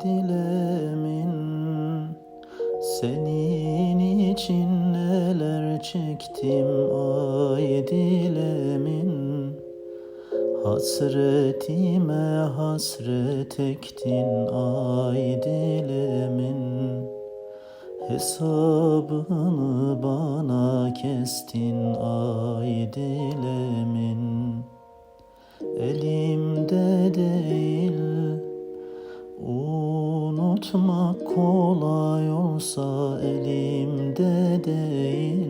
dilemin Senin için neler çektim ay dilemin Hasretime hasret ektin ay dilemin Hesabını bana kestin ay dilemin Elimde değil Unutmak kolay olsa elimde değil.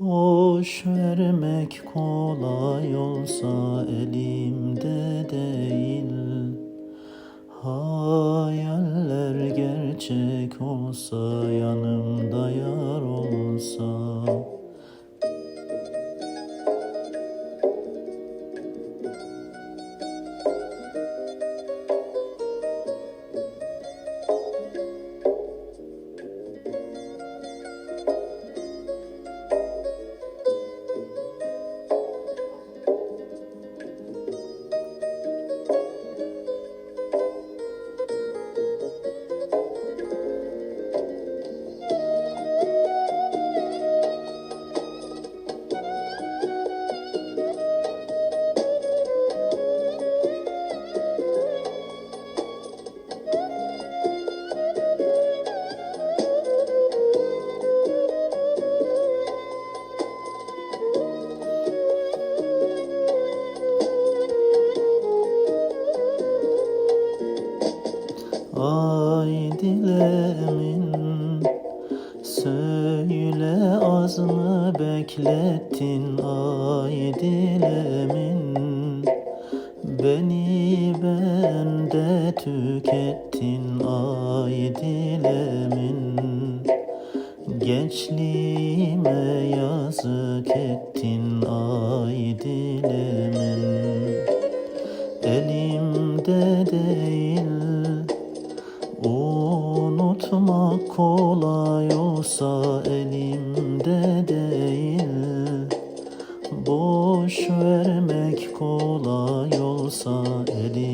Boş vermek kolay olsa elimde değil. Hayaller gerçek olsa yanımda yar olsa Ay dilemin. Söyle az mı beklettin ay dilemin? Beni bende tükettin ay dilemin. Gençliğime yazık ettin ay dilemin. Elimde değil Unutmak kolay olsa elimde değil. Boş vermek kolay olsa elimde